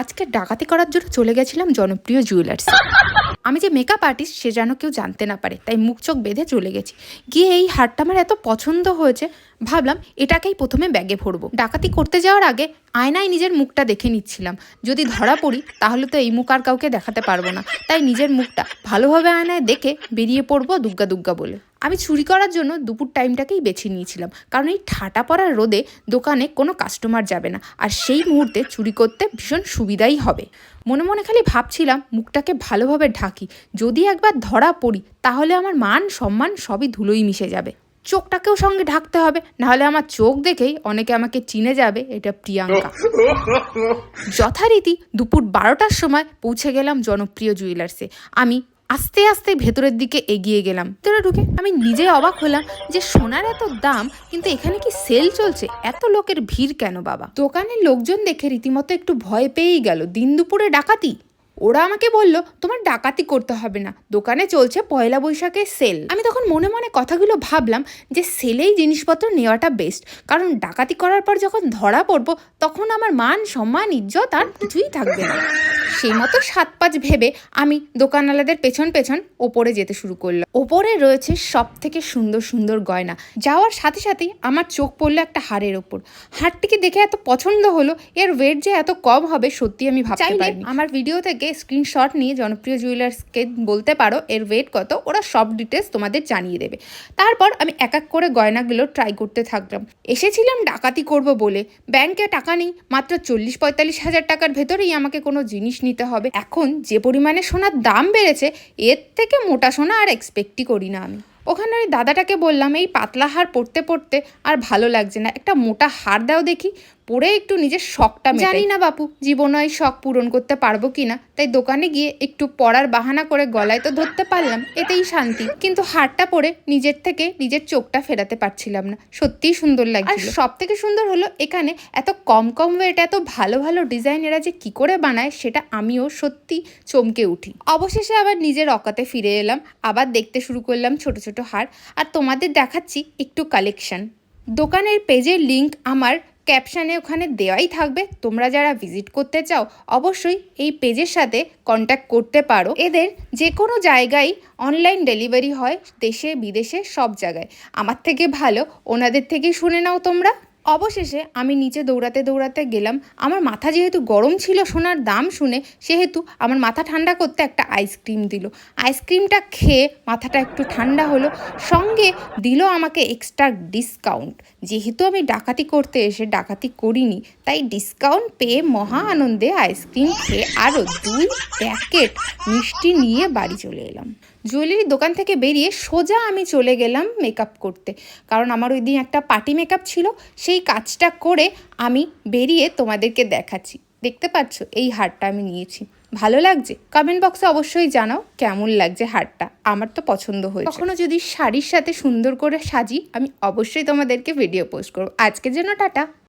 আজকে ডাকাতি করার জন্য চলে গেছিলাম জনপ্রিয় জুয়েলার্স আমি যে মেকআপ আর্টিস্ট সে যেন কেউ জানতে না পারে, তাই মুখ চোখ বেঁধে চলে গেছি। গিয়ে এই হারটা আমার এত পছন্দ হয়েছে ভাবলাম এটাকেই প্রথমে ব্যাগে ভরবো। ডাকাতি করতে যাওয়ার আগে আয়নায় নিজের মুখটা দেখে নিচ্ছিলাম। যদি ধরা পড়ি, তাহলে তো এই মুখ আর কাউকে দেখাতে পারব না। তাই নিজের মুখটা ভালোভাবে আয়নায় দেখে বেরিয়ে পড়ব দুগ্গা দুগ্গা বলে। আমি চুরি করার জন্য দুপুর টাইমটাকেই বেছে নিয়েছিলাম। কারণ এই ঠাটা পড়ার রোদে দোকানে কোনো কাস্টমার যাবে না। আর সেই মুহূর্তে চুরি করতে ভীষণ সুবিধাই হবে। মনে মনে খালি ভাবছিলাম মুখটাকে ভালোভাবে ঢাকি। যদি একবার ধরা পড়ি, তাহলে আমার মান, সম্মান সবই ধুলোই মিশে যাবে। চোখটাকেও সঙ্গে ঢাকতে হবে। নাহলে আমার চোখ দেখেই অনেকে আমাকে চিনে যাবে, এটা প্রিয়াঙ্কা। যথারীতি দুপুর বারোটার সময় পৌঁছে গেলাম জনপ্রিয় জুয়েলার্সে। আমি আস্তে আস্তে ভেতরের দিকে এগিয়ে গেলাম। ভেতরে ঢুকে আমি নিজে অবাক হলাম যে সোনার এত দাম, কিন্তু এখানে কি সেল চলছে? এত লোকের ভিড় কেন বাবা? দোকানের লোকজন দেখে রীতিমতো একটু ভয় পেয়েই গেল। দিন দুপুরে ডাকাতি? ওরা আমাকে বলল, তোমার ডাকাতি করতে হবে না। দোকানে চলছে পয়লা বৈশাখের সেল আমি তখন মনে মনে কথাগুলো ভাবলাম যে সেলেই জিনিসপত্র নেওয়াটা বেস্ট কারণ ডাকাতি করার পর যখন ধরা পড়ব, তখন আমার মান, সম্মান, ইজ্জত আর কিছুই থাকবে না। সেই মতো সাত পাঁচ ভেবে আমি দোকানওয়ালাদের পেছন পেছন ওপরে যেতে শুরু করলাম। ওপরে রয়েছে সব থেকে সুন্দর সুন্দর গয়না। যাওয়ার সাথে সাথেই আমার চোখ পড়ল একটা হারের ওপর। হারটিকে দেখে এত পছন্দ হলো এর ওয়েট যে এত কম হবে সত্যি আমি ভাবতে পারিনি। আমার ভিডিও থেকে স্ক্রিনশট নিয়ে জনপ্রিয় জুয়েলার্সকে বলতে পারো এর ওয়েট কত ওরা সব ডিটেলস তোমাদের জানিয়ে দেবে। তারপর আমি এক এক করে গয়নাগুলো ট্রাই করতে থাকলাম। এসেছিলাম ডাকাতি করব বলে। ব্যাংকে টাকা নেই মাত্র চল্লিশ পঁয়তাল্লিশ হাজার টাকার ভেতরেই আমাকে কোনো জিনিস নিতে হবে। এখন যে পরিমাণে সোনার দাম বেড়েছে, এর থেকে মোটা সোনা আর এক্সপেক্টই করি না আমি। ওখানে ওই দাদাটাকে বললাম এই পাতলা হার পড়তে পড়তে আর ভালো লাগছে না। একটা মোটা হার দাও দেখি পরে একটু নিজের শখটা জানি না বাপু জীবনে এই শখ পূরণ করতে পারব কিনা তাই দোকানে গিয়ে একটু পড়ার বাহানা করে গলায় তো ধরতে পারলাম এতেই শান্তি। কিন্তু হারটা পরে নিজের থেকে নিজের চোখটা ফেরাতে পারছিলাম না। সত্যিই সুন্দর লাগে আর সব থেকে সুন্দর হলো এখানে এত কম কম ওয়েট এত ভালো ভালো ডিজাইন এরা যে কি করে বানায় সেটা আমিও সত্যি চমকে উঠি। অবশেষে আবার নিজের অকাতে ফিরে এলাম। আবার দেখতে শুরু করলাম ছোট ছোট ছোট হার, আর তোমাদের দেখাচ্ছি একটু কালেকশন দোকানের পেজের লিঙ্ক আমার ক্যাপশানে ওখানে দেওয়াই থাকবে। তোমরা যারা ভিজিট করতে চাও, অবশ্যই এই পেজের সাথে কন্ট্যাক্ট করতে পারো। এদের যে কোনো জায়গায় অনলাইন ডেলিভারি হয়, দেশে, বিদেশে, সব জায়গায়। আমার থেকে ভালো, ওনাদের থেকেই শুনে নাও তোমরা। অবশেষে আমি নিচে দৌড়াতে দৌড়াতে গেলাম। আমার মাথা যেহেতু গরম ছিল সোনার দাম শুনে, সেহেতু আমার মাথা ঠান্ডা করতে একটা আইসক্রিম দিল। আইসক্রিমটা খেয়ে মাথাটা একটু ঠান্ডা হলো। সঙ্গে দিল আমাকে এক্সট্রা ডিসকাউন্ট যেহেতু আমি ডাকাতি করতে এসে ডাকাতি করিনি, তাই ডিসকাউন্ট পেয়ে মহা আনন্দে আইসক্রিম খেয়ে আরও দুই প্যাকেট মিষ্টি নিয়ে বাড়ি চলে এলাম। জুয়েলারি দোকান থেকে বেরিয়ে সোজা আমি চলে গেলাম মেকআপ করতে। কারণ আমার ওই দিন একটা পার্টি মেকআপ ছিল, সেই কাজটা করে আমি বেরিয়ে তোমাদেরকে দেখাচ্ছি। দেখতে পাচ্ছ? এই হারটা আমি নিয়েছি। ভালো লাগছে? কমেন্ট বক্সে অবশ্যই জানাও কেমন লাগছে হারটা। আমার তো পছন্দ হয়েছে। কখনো যদি শাড়ির সাথে সুন্দর করে সাজি, আমি অবশ্যই তোমাদেরকে ভিডিও পোস্ট করব। আজকের জন্য টাটা।